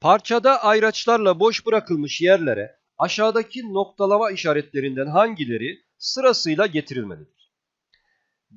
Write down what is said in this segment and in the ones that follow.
Parçada ayraçlarla boş bırakılmış yerlere aşağıdaki noktalama işaretlerinden hangileri sırasıyla getirilmelidir?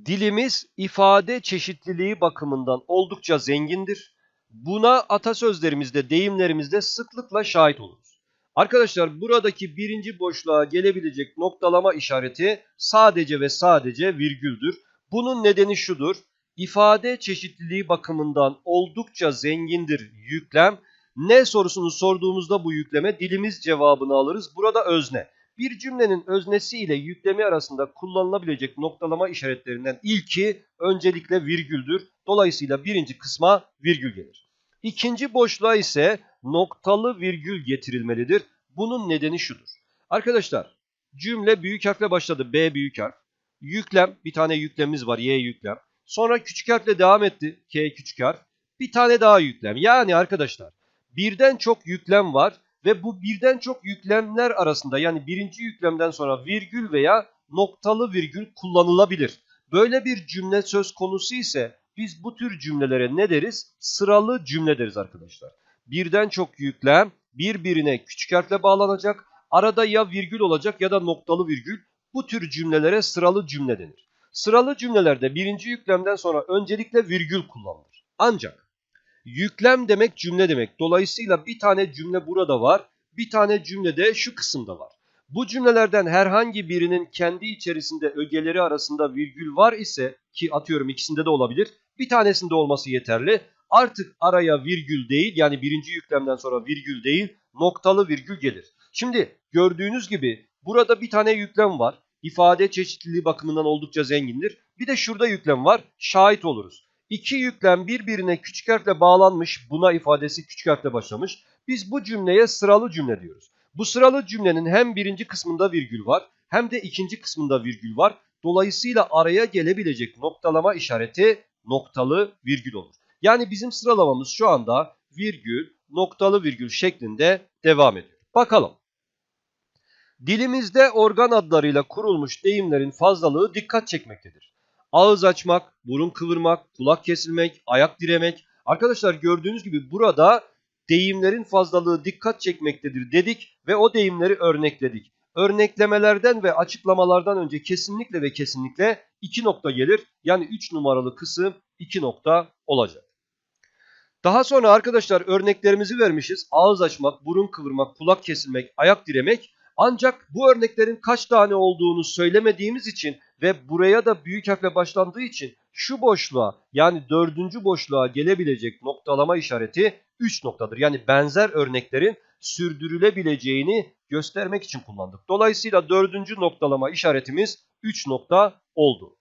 Dilimiz ifade çeşitliliği bakımından oldukça zengindir. Buna atasözlerimizde, deyimlerimizde sıklıkla şahit oluruz. Arkadaşlar buradaki birinci boşluğa gelebilecek noktalama işareti sadece ve sadece virgüldür. Bunun nedeni şudur. İfade çeşitliliği bakımından oldukça zengindir yüklem. Ne sorusunu sorduğumuzda bu yükleme dilimiz cevabını alırız. Burada özne. Bir cümlenin öznesi ile yüklemi arasında kullanılabilecek noktalama işaretlerinden ilki öncelikle virgüldür. Dolayısıyla birinci kısma virgül gelir. İkinci boşluğa ise noktalı virgül getirilmelidir. Bunun nedeni şudur. Arkadaşlar cümle büyük harfle başladı. B büyük harf. Yüklem bir tane yüklemimiz var. Y yüklem. Sonra küçük harfle devam etti. K küçük harf. Bir tane daha yüklem. Yani arkadaşlar birden çok yüklem var ve bu birden çok yüklemler arasında yani birinci yüklemden sonra virgül veya noktalı virgül kullanılabilir. Böyle bir cümle söz konusu ise biz bu tür cümlelere ne deriz? Sıralı cümle deriz arkadaşlar. Birden çok yüklem birbirine küçük harfle bağlanacak. Arada ya virgül olacak ya da noktalı virgül. Bu tür cümlelere sıralı cümle denir. Sıralı cümlelerde birinci yüklemden sonra öncelikle virgül kullanılır. Ancak yüklem demek cümle demek. Dolayısıyla bir tane cümle burada var. Bir tane cümle de şu kısımda var. Bu cümlelerden herhangi birinin kendi içerisinde ögeleri arasında virgül var ise ki atıyorum ikisinde de olabilir. Bir tanesinde olması yeterli. Artık araya virgül değil yani birinci yüklemden sonra virgül değil noktalı virgül gelir. Şimdi gördüğünüz gibi burada bir tane yüklem var. İfade çeşitliliği bakımından oldukça zengindir. Bir de şurada yüklem var. Şahit oluruz. İki yüklem birbirine küçük harfle bağlanmış. Buna ifadesi küçük harfle başlamış. Biz bu cümleye sıralı cümle diyoruz. Bu sıralı cümlenin hem birinci kısmında virgül var hem de ikinci kısmında virgül var. Dolayısıyla araya gelebilecek noktalama işareti noktalı virgül olur. Yani bizim sıralamamız şu anda virgül, noktalı virgül şeklinde devam ediyor. Bakalım. Dilimizde organ adlarıyla kurulmuş deyimlerin fazlalığı dikkat çekmektedir. Ağız açmak, burun kıvırmak, kulak kesilmek, ayak diremek. Arkadaşlar gördüğünüz gibi burada deyimlerin fazlalığı dikkat çekmektedir dedik ve o deyimleri örnekledik. Örneklemelerden ve açıklamalardan önce kesinlikle ve kesinlikle iki nokta gelir. Yani 3 numaralı kısım 2 nokta olacak. Daha sonra arkadaşlar örneklerimizi vermişiz. Ağız açmak, burun kıvırmak, kulak kesilmek, ayak diremek. Ancak bu örneklerin kaç tane olduğunu söylemediğimiz için ve buraya da büyük harfle başlandığı için şu boşluğa yani dördüncü boşluğa gelebilecek noktalama işareti 3 noktadır. Yani benzer örneklerin sürdürülebileceğini göstermek için kullandık. Dolayısıyla dördüncü noktalama işaretimiz 3 nokta oldu.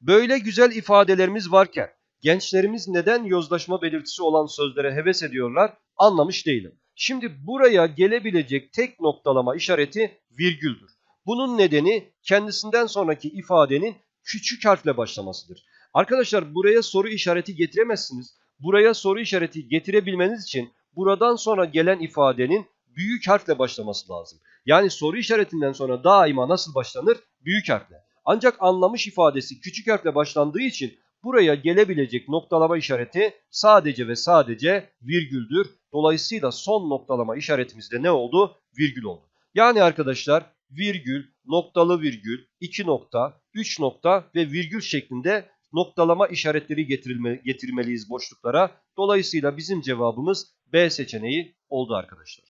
Böyle güzel ifadelerimiz varken gençlerimiz neden yozlaşma belirtisi olan sözlere heves ediyorlar anlamış değilim. Şimdi buraya gelebilecek tek noktalama işareti virgüldür. Bunun nedeni kendisinden sonraki ifadenin küçük harfle başlamasıdır. Arkadaşlar buraya soru işareti getiremezsiniz. Buraya soru işareti getirebilmeniz için buradan sonra gelen ifadenin büyük harfle başlaması lazım. Yani soru işaretinden sonra daima nasıl başlanır? Büyük harfle. Ancak anlamış ifadesi küçük harfle başlandığı için buraya gelebilecek noktalama işareti sadece ve sadece virgüldür. Dolayısıyla son noktalama işaretimizde ne oldu? Virgül oldu. Yani arkadaşlar virgül, noktalı virgül, iki nokta, üç nokta ve virgül şeklinde noktalama işaretleri getirilme, getirmeliyiz boşluklara. Dolayısıyla bizim cevabımız B seçeneği oldu arkadaşlar.